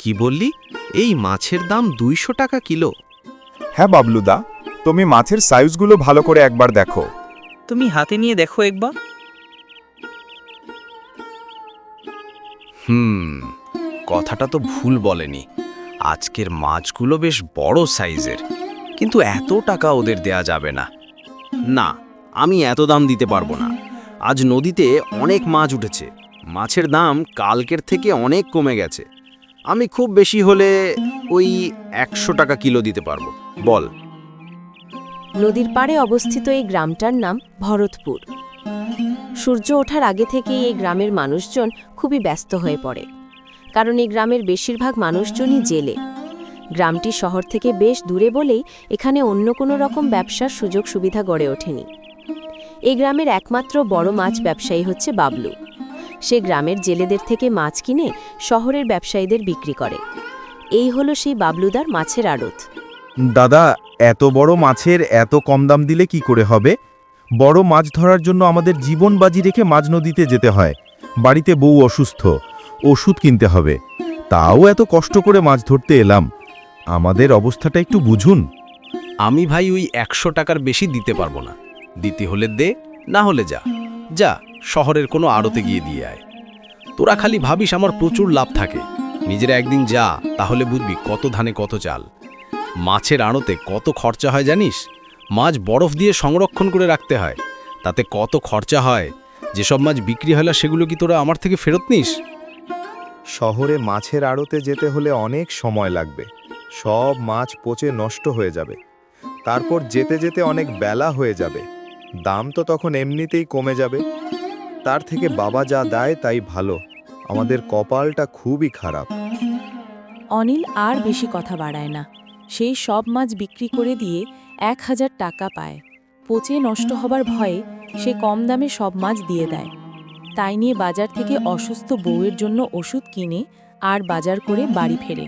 কি বললি? এই মাছের দাম দুইশো টাকা কিলো। হ্যাঁ বাবলুদা তুমি মাছের সাইজগুলো ভালো করে একবার দেখো। তুমি হাতে নিয়ে দেখো একবার। হুম কথাটা তো ভুল বলেনি। আজকের মাছগুলো বেশ বড় সাইজের কিন্তু এত টাকা ওদের দেয়া যাবে না। না, আমি এত দাম দিতে পারব না। আজ নদীতে অনেক মাছ উঠেছে। মাছের দাম কালকের থেকে অনেক কমে গেছে। আমি খুব বেশি হলে ওই একশো টাকা কিলো দিতে পারব। বল। নদীর পাড়ে অবস্থিত এই গ্রামটার নাম ভরতপুর। সূর্য ওঠার আগে থেকেই এই গ্রামের মানুষজন খুবই ব্যস্ত হয়ে পড়ে। কারণ এই গ্রামের বেশিরভাগ মানুষজনই জেলে। গ্রামটি শহর থেকে বেশ দূরে বলেই এখানে অন্য কোনো রকম ব্যবসার সুযোগ সুবিধা গড়ে ওঠেনি। এই গ্রামের একমাত্র বড় মাছ ব্যবসায়ী হচ্ছে বাবলু। সে গ্রামের জেলেদের থেকে মাছ কিনে শহরের ব্যবসায়ীদের বিক্রি করে। এই হলো সেই বাবলুদার মাছের আড়ত। দাদা, এত বড় মাছের এত কম দাম দিলে কি করে হবে? বড় মাছ ধরার জন্য আমাদের জীবন বাজি রেখে মাছ নদীতে যেতে হয়। বাড়িতে বউ অসুস্থ, ওষুধ কিনতে হবে। তাও এত কষ্ট করে মাছ ধরতে এলাম। আমাদের অবস্থাটা একটু বুঝুন। আমি ভাই ওই একশো টাকার বেশি দিতে পারব না। দিতে হলে দে না হলে যা। যা শহরের কোনো আড়তে গিয়ে দিয়ে আয়। তোরা খালি ভাবিস আমার প্রচুর লাভ থাকে। নিজেরা একদিন যা তাহলে বুঝবি কত ধানে কত চাল। মাছের আড়তে কত খরচা হয় জানিস? মাছ বরফ দিয়ে সংরক্ষণ করে রাখতে হয়। তাতে কত খরচা হয়? যেসব মাছ বিক্রি হয় না সেগুলো কি তোরা আমার থেকে ফেরত নিস? শহরে মাছের আড়তে যেতে হলে অনেক সময় লাগবে। সব মাছ পচে নষ্ট হয়ে যাবে। তারপর যেতে যেতে অনেক বেলা হয়ে যাবে। দাম তো তখন এমনিতেই কমে যাবে। তার থেকে বাবা যা দেয় তাই ভালো। আমাদের কপালটা খুবই খারাপ। অনিল আর বেশি কথা বাড়ায় না। সেই সব মাছ বিক্রি করে দিয়ে এক হাজার টাকা পায়। পচে নষ্ট হবার ভয়ে সে কম দামে সব মাছ দিয়ে দেয়। তাই নিয়ে বাজার থেকে অসুস্থ বউয়ের জন্য ওষুধ কিনে আর বাজার করে বাড়ি ফেরে।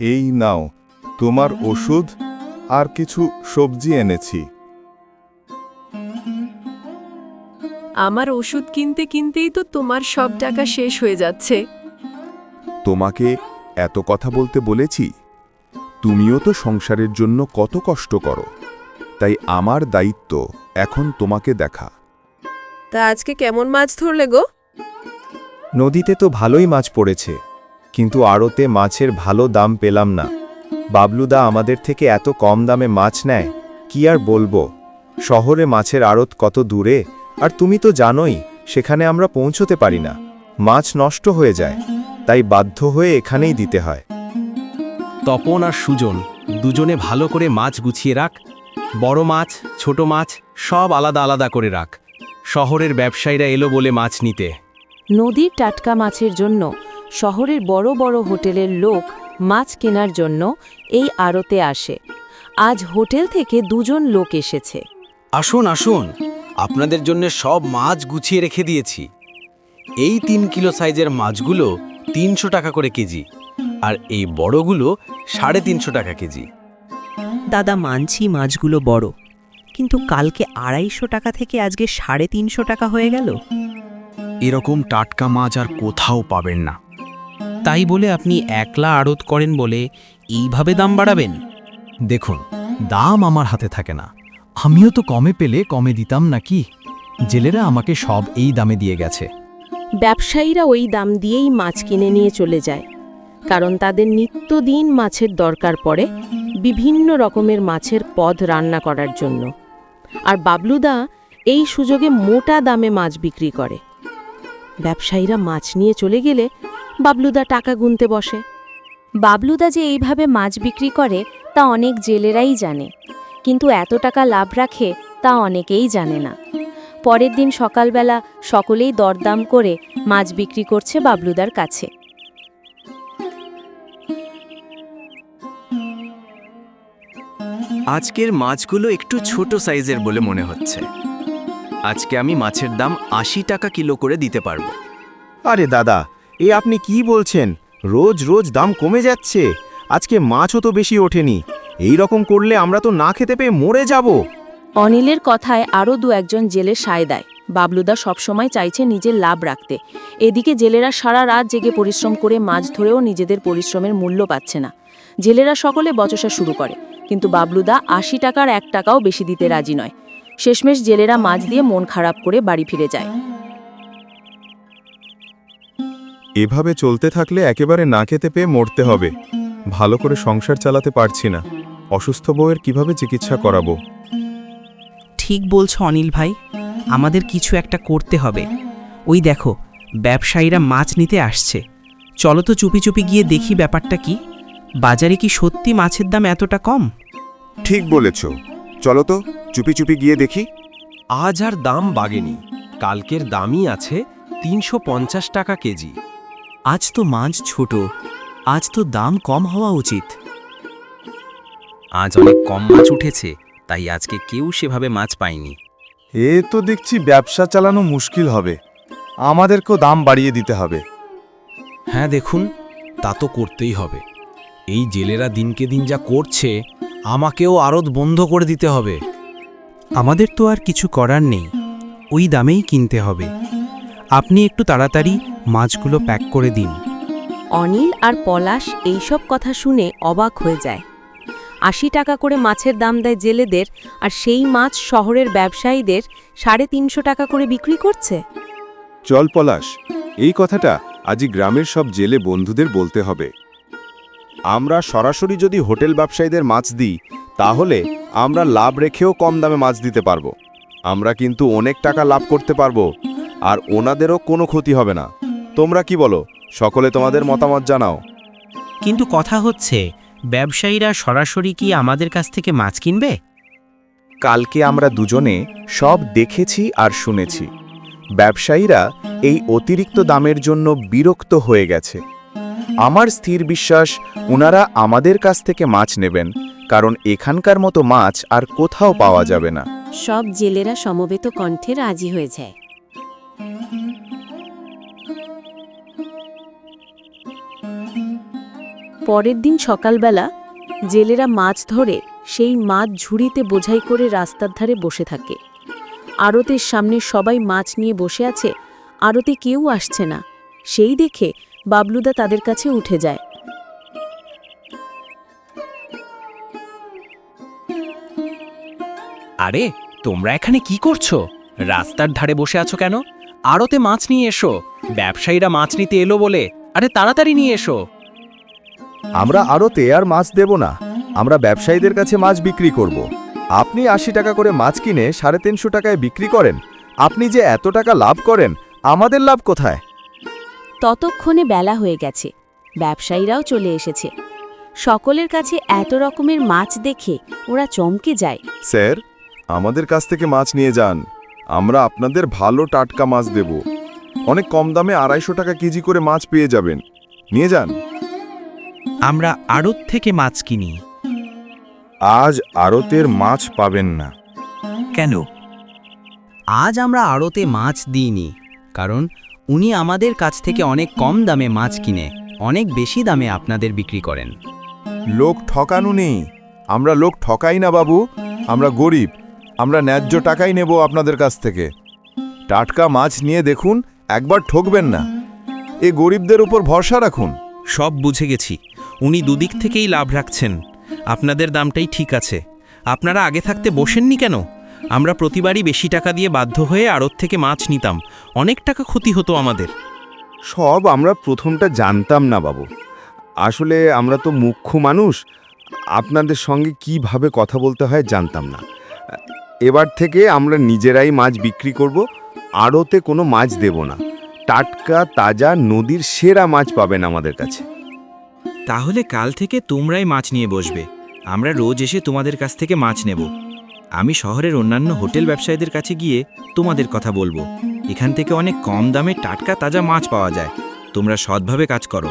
এই নাও তোমার ওষুধ আর কিছু সবজি এনেছি। আমার ওষুধ কিনতে কিনতেই তো তোমার সব টাকা শেষ হয়ে যাচ্ছে। তোমাকে এত কথা বলতে বলেছি? তুমিও তো সংসারের জন্য কত কষ্ট করো। তাই আমার দায়িত্ব এখন তোমাকে দেখা। তা আজকে কেমন মাছ ধরলে গো? নদীতে তো ভালোই মাছ পড়েছে। কিন্তু আড়তে মাছের ভালো দাম পেলাম না। বাবলুদা আমাদের থেকে এত কম দামে মাছ নেয় কি আর বলব? শহরে মাছের আড়ত কত দূরে? আর তুমি তো জানোই সেখানে আমরা পৌঁছতে পারি না। মাছ নষ্ট হয়ে যায় তাই বাধ্য হয়ে এখানেই দিতে হয়। তপন আর সুজন দুজনে ভালো করে মাছ গুছিয়ে রাখ বড় মাছ ছোট মাছ সব আলাদা আলাদা করে রাখ। শহরের ব্যবসায়ীরা এলো বলে মাছ নিতে। নদীর টাটকা মাছের জন্য শহরের বড় বড় হোটেলের লোক মাছ কেনার জন্য এই আড়তে আসে। আজ হোটেল থেকে দুজন লোক এসেছে। আসুন আসুন। আপনাদের জন্য সব মাছ গুছিয়ে রেখে দিয়েছি। এই তিন কিলো সাইজের মাছগুলো তিনশো টাকা করে কেজি আর এই বড়গুলো সাড়ে তিনশো টাকা কেজি। দাদা মানছি মাছগুলো বড় কিন্তু কালকে আড়াইশো টাকা থেকে আজকে সাড়ে তিনশো টাকা হয়ে গেল। এরকম টাটকা মাছ আর কোথাও পাবেন না। তাই বলে আপনি একলা আড়ত করেন বলে এইভাবে দাম বাড়াবেন? দেখুন দাম আমার হাতে থাকে না। আমিও তো কমে পেলে কমে দিতাম নাকি? জেলেরা আমাকে সব এই দামে দিয়ে গেছে। ব্যবসায়ীরা ওই দাম দিয়েই মাছ কিনে নিয়ে চলে যায়। কারণ তাদের নিত্যদিন মাছের দরকার পড়ে বিভিন্ন রকমের মাছের পদ রান্না করার জন্য। আর বাবলুদা এই সুযোগে মোটা দামে মাছ বিক্রি করে। ব্যবসায়ীরা মাছ নিয়ে চলে গেলে বাবলুদা টাকা গুনতে বসে। বাবলুদা যে এইভাবে মাছ বিক্রি করে তা অনেক জেলেরাই জানে। কিন্তু এত টাকা লাভ রাখে তা অনেকেই জানে না। পরের দিন সকালবেলা সকলেই দরদাম করে মাছ বিক্রি করছে বাবলুদার কাছে। আজকের মাছগুলো একটু ছোট সাইজের বলে মনে হচ্ছে। আজকে আমি মাছের দাম আশি টাকা কিলো করে দিতে পারব। আরে দাদা এ আপনি কি বলছেন? রোজ রোজ দাম কমে যাচ্ছে। আজকে মাছও তো বেশি ওঠেনি। এই রকম করলে আমরা তো না খেতে পেয়ে মরে যাব। অনিলের কথায় আরও দু একজন জেলে সায় দেয়। বাবলুদা সবসময় চাইছে নিজের লাভ রাখতে। এদিকে জেলেরা সারা রাত জেগে পরিশ্রম করে মাছ ধরেও নিজেদের পরিশ্রমের মূল্য পাচ্ছে না। জেলেরা সকলে বচসা শুরু করে। কিন্তু বাবলুদা আশি টাকার এক টাকাও বেশি দিতে রাজি নয়। শেষমেশ জেলেরা মাছ দিয়ে মন খারাপ করে বাড়ি ফিরে যায়। এভাবে চলতে থাকলে একেবারে না খেতে পেয়ে মরতে হবে। ভালো করে সংসার চালাতে পারছি না। অসুস্থ বউয়ের কীভাবে চিকিৎসা করাবো? ঠিক বলছো অনিল ভাই। আমাদের কিছু একটা করতে হবে। ওই দেখো ব্যবসায়ীরা মাছ নিতে আসছে। চলো তো চুপি চুপি গিয়ে দেখি ব্যাপারটা কি। বাজারে কি সত্যি মাছের দাম এতটা কম? ঠিক বলেছ। চলো তো চুপি চুপি গিয়ে দেখি। আজ আর দাম বাগেনি। কালকের দামই আছে তিনশো পঞ্চাশ টাকা কেজি। আজ তো মাছ ছোট আজ তো দাম কম হওয়া উচিত। আজ অনেক কম মাছ উঠেছে তাই আজকে কেউ সেভাবে মাছ পায়নি। এ তো দেখছি ব্যবসা চালানো মুশকিল হবে আমাদেরকেও দাম বাড়িয়ে দিতে হবে। হ্যাঁ দেখুন তা তো করতেই হবে। এই জেলেরা দিনকে দিন যা করছে আমাকেও আড়ত বন্ধ করে দিতে হবে। আমাদের তো আর কিছু করার নেই ওই দামেই কিনতে হবে। আপনি একটু তাড়াতাড়ি মাছগুলো প্যাক করে দিন। অনিল আর পলাশ এইসব কথা শুনে অবাক হয়ে যায়। আশি টাকা করে মাছের দাম দেয় জেলেদের আর সেই মাছ শহরের ব্যবসায়ীদের সাড়ে তিনশো টাকা করে বিক্রি করছে? চল পলাশ এই কথাটা আজই গ্রামের সব জেলে বন্ধুদের বলতে হবে। আমরা সরাসরি যদি হোটেল ব্যবসায়ীদের মাছ দিই তাহলে আমরা লাভ রেখেও কম দামে মাছ দিতে পারব। আমরা কিন্তু অনেক টাকা লাভ করতে পারব। আর ওনাদেরও কোনো ক্ষতি হবে না। তোমরা কি বলো? সকলে তোমাদের মতামত জানাও। কিন্তু কথা হচ্ছে ব্যবসায়ীরা সরাসরি কি আমাদের কাছ থেকে মাছ কিনবে? কালকে আমরা দুজনে সব দেখেছি আর শুনেছি। ব্যবসায়ীরা এই অতিরিক্ত দামের জন্য বিরক্ত হয়ে গেছে। আমার স্থির বিশ্বাস ওনারা আমাদের কাছ থেকে মাছ নেবেন কারণ এখানকার মতো মাছ আর কোথাও পাওয়া যাবে না। সব জেলেরা সমবেত কণ্ঠে রাজি হয়ে যায়। পরের দিন সকালবেলা জেলেরা মাছ ধরে সেই মাছ ঝুড়িতে বোঝাই করে রাস্তার ধারে বসে থাকে। আড়তের সামনে সবাই মাছ নিয়ে বসে আছে, আড়তে কেউ আসছে না। সেই দেখে বাবলুদা তাদের কাছে উঠে যায়। আরে, তোমরা এখানে কি করছ? রাস্তার ধারে বসে আছো কেন? আড়তে মাছ নিয়ে এসো। ব্যবসায়ীরা মাছ নিতে এলো বলে আরে তাড়াতাড়ি নিয়ে এসো। আমরা আরও আর মাছ দেব না। আমরা ব্যবসায়ীদের কাছে মাছ বিক্রি করব। আপনি আশি টাকা করে মাছ কিনে সাড়ে তিনশো টাকায় বিক্রি করেন। আপনি যে এত টাকা লাভ করেন আমাদের লাভ কোথায়? ততক্ষণে বেলা হয়ে গেছে। ব্যবসায়ীরাও চলে এসেছে। সকলের কাছে এত রকমের মাছ দেখে ওরা চমকে যায়। স্যার আমাদের কাছ থেকে মাছ নিয়ে যান। আমরা আপনাদের ভালো টাটকা মাছ দেব। অনেক কম দামে আড়াইশো টাকা কেজি করে মাছ পেয়ে যাবেন। নিয়ে যান। আমরা আড়ত থেকে মাছ কিনি। আজ আড়তের মাছ পাবেন না। কেন? আজ আমরা আড়তে মাছ দিইনি কারণ উনি আমাদের কাছ থেকে অনেক কম দামে মাছ কিনে অনেক বেশি দামে আপনাদের বিক্রি করেন। লোক ঠকানো নেই। আমরা লোক ঠকাই না বাবু। আমরা গরিব। আমরা ন্যায্য টাকাই নেব আপনাদের কাছ থেকে। টাটকা মাছ নিয়ে দেখুন একবার ঠকবেন না। এ গরিবদের উপর ভরসা রাখুন। সব বুঝে গেছি। উনি দুদিক থেকেই লাভ রাখছেন। আপনাদের দামটাই ঠিক আছে। আপনারা আগে থাকতে বসেননি কেন? আমরা প্রতিবারই বেশি টাকা দিয়ে বাধ্য হয়ে আড়ত থেকে মাছ নিতাম। অনেক টাকা ক্ষতি হতো আমাদের। সব আমরা প্রথমটা জানতাম না বাবু। আসলে আমরা তো মুখ্য মানুষ। আপনাদের সঙ্গে কীভাবে কথা বলতে হয় জানতাম না। এবার থেকে আমরা নিজেরাই মাছ বিক্রি করব। আড়তে কোনো মাছ দেব না। টাটকা, তাজা, নদীর সেরা মাছ পাবেন আমাদের কাছে। তাহলে কাল থেকে তোমরাই মাছ নিয়ে বসবে। আমরা রোজ এসে তোমাদের কাছ থেকে মাছ নেব। আমি শহরের অন্যান্য হোটেল ব্যবসায়ীদের কাছে গিয়ে তোমাদের কথা বলব। এখান থেকে অনেক কম দামে টাটকা, তাজা মাছ পাওয়া যায়। তোমরা সৎভাবে কাজ করো।